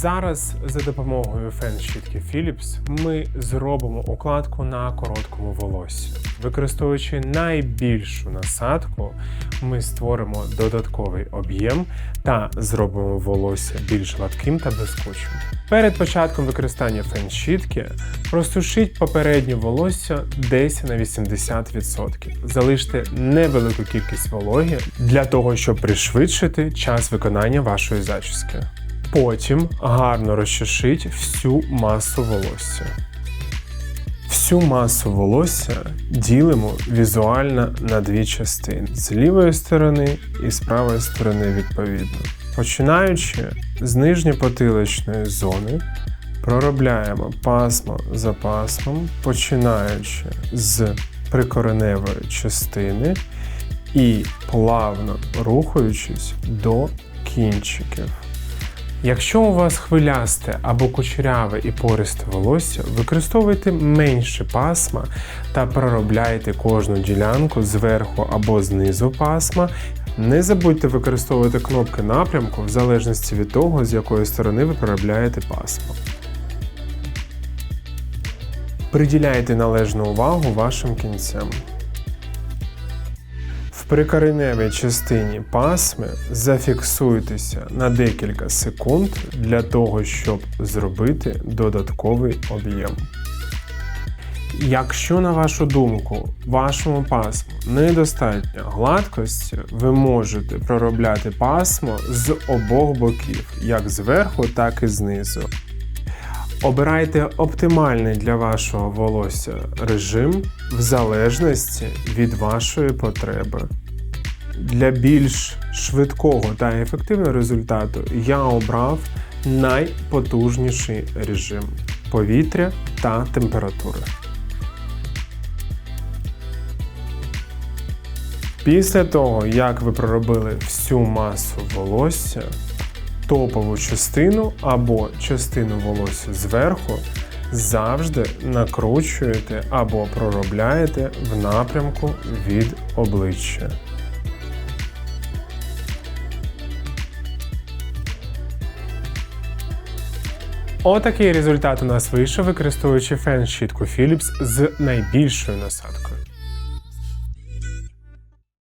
Зараз за допомогою фен-щітки Philips ми зробимо укладку на короткому волоссі. Використовуючи найбільшу насадку, ми створимо додатковий об'єм та зробимо волосся більш гладким та блискучим. Перед початком використання фен-щітки просушіть попереднє волосся десь на 80%. Залиште невелику кількість вологи для того, щоб пришвидшити час виконання вашої зачіски. Потім гарно розчешіть всю масу волосся. Всю масу волосся ділимо візуально на дві частини з лівої сторони і з правої сторони відповідно. Починаючи з нижньопотиличної зони, проробляємо пасмо за пасмом, починаючи з прикореневої частини і плавно рухаючись до кінчиків. Якщо у вас хвилясте або кучеряве і пористе волосся, використовуйте менше пасма та проробляйте кожну ділянку зверху або знизу пасма. Не забудьте використовувати кнопки напрямку в залежності від того, з якої сторони ви проробляєте пасмо. Приділяйте належну увагу вашим кінцям. В прикореневій частині пасми зафіксуйтеся на декілька секунд для того, щоб зробити додатковий об'єм. Якщо, на вашу думку, вашому пасму недостатньо гладкості, ви можете проробляти пасмо з обох боків, як зверху, так і знизу. Обирайте оптимальний для вашого волосся режим в залежності від вашої потреби. Для більш швидкого та ефективного результату я обрав найпотужніший режим повітря та температури. Після того, як ви проробили всю масу волосся, топову частину або частину волосся зверху завжди накручуєте або проробляєте в напрямку від обличчя. Отакий результат у нас вийшов, використовуючи фен-щітку Philips з найбільшою насадкою.